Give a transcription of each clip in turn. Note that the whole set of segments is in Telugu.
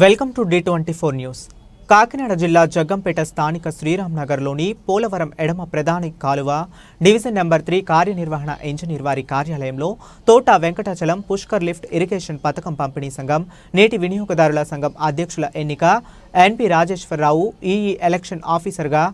Welcome to the twenty four news. Kakinada జిల్లా జగ్గంపేట స్థానిక శ్రీరామ్ నగర్లోని పోలవరం ఎడమ ప్రధాని కాలువ డివిజన్ నెంబర్ త్రీ కార్యనిర్వహణ ఇంజనీర్ వారి కార్యాలయంలో తోట వెంకటాచలం పుష్కర్ లిఫ్ట్ ఇరిగేషన్ పథకం పంపిణీ సంఘం నేటి వినియోగదారుల సంఘం అధ్యక్షుల ఎన్నిక N P Rajeswararao EE election ఆఫీసర్గా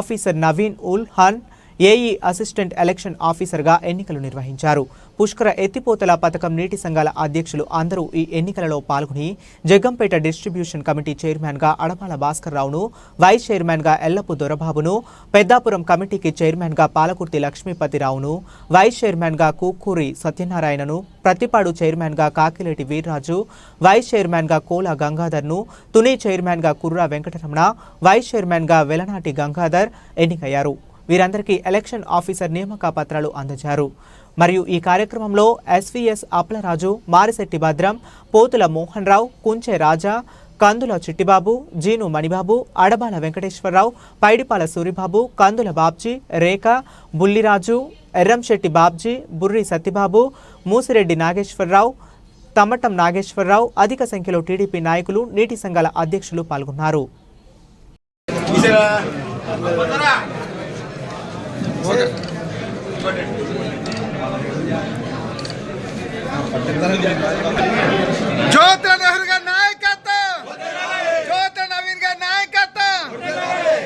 ఆఫీసర్ నవీన్ ఉల్ హన్ ఏఈ అసిస్టెంట్ ఎలక్షన్ ఆఫీసర్గా ఎన్నికలు నిర్వహించారు. పుష్కర ఎత్తిపోతల పథకం నీటి సంఘాల అధ్యక్షులు అందరూ ఈ ఎన్నికలలో పాల్గొని జగ్గంపేట డిస్ట్రిబ్యూషన్ కమిటీ చైర్మన్గా అడమాల భాస్కర్ రావును వైస్ చైర్మన్గా ఎల్లపు దొరబాబును పెద్దాపురం కమిటీకి చైర్మన్గా పాలకుర్తి లక్ష్మీపతిరావును వైస్ చైర్మన్గా కూకూరి సత్యనారాయణను ప్రతిపాడు చైర్మన్గా కాకిలేటి వీర్రాజు వైస్ చైర్మన్గా కోల గంగాధర్ను తుని చైర్మన్గా కుర్రా వెంకటరమణ వైస్ చైర్మన్గా వెలనాటి గంగాధర్ ఎన్నికయ్యారు. వీరందరికీ ఎలక్షన్ ఆఫీసర్ నియామక పత్రాలు అందజారు మరియు ఈ కార్యక్రమంలో ఎస్వీఎస్ అప్లరాజు మారిశెట్టి భద్రం పోతుల మోహన్ రావు కుంచె రాజా కందుల చిట్టిబాబు జీను మణిబాబు అడబాల వెంకటేశ్వరరావు పైడిపాల సూరిబాబు కందుల బాబ్జీ రేఖ బుల్లిరాజు ఎర్రంశెట్టి బాబ్జీ బుర్రి సత్యబాబు మూసిరెడ్డి నాగేశ్వరరావు తమ్మటం నాగేశ్వరరావు అధిక సంఖ్యలో టీడీపీ నాయకులు నీటి సంఘాల అధ్యక్షులు పాల్గొన్నారు. జ్యోతుల నెహ్రూ గారి నాయకత్వం జ్యోతుల నవీన్ గారి నాయకత్వం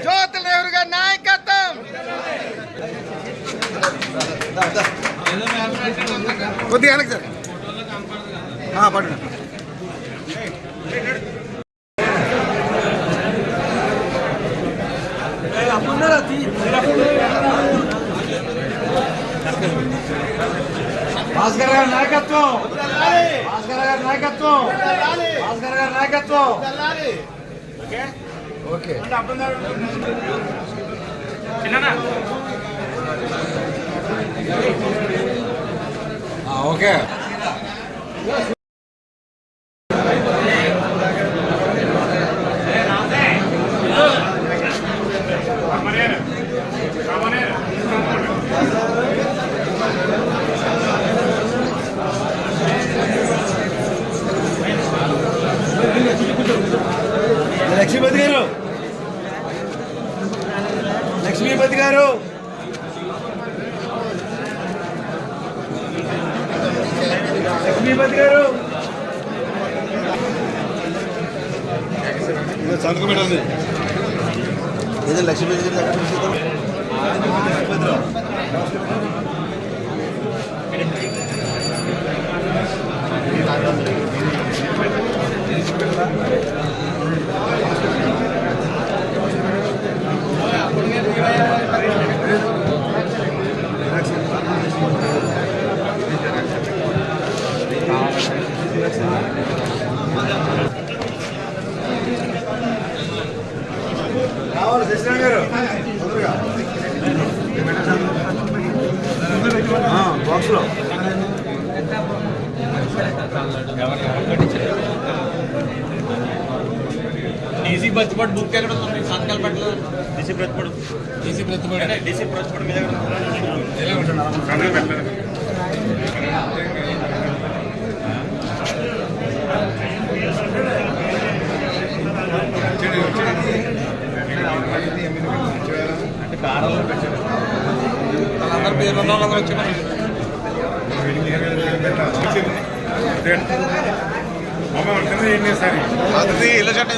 జ్యోతుల నెహ్రూ గారి నాయకత్వం కొద్దిగా వెనక్కి సార్ పడుతుంది భాస్కర్ గారి నాయకత్వం. భాస్కర్ గారి నాయకత్వం. భాస్కర్ గారి నాయకత్వం. ఓకే? ఆ, ఓకే. లక్ష్మీపతి గారు. లక్ష్మీపతి గారు. లక్ష్మీపతి గారు. సంతకం పెట్టండి ఏదో లక్ష్మీపతి గారు. బాక్స్లో. డీసీ ప్రతిపడి బుక్ ఎక్కడ ఉంది? సంతకాలు పెట్టలేదు డీసీ ప్రతిపడు. డీసీ ప్రతిపడి. డీసీ ప్రతిపడి మీద? ఎలా సంతకాలు పెట్టారు వాళ్ళందరూ పేర్లు ఉన్న వాళ్ళందరూ వచ్చారు అది ఇళ్ళ చట్ట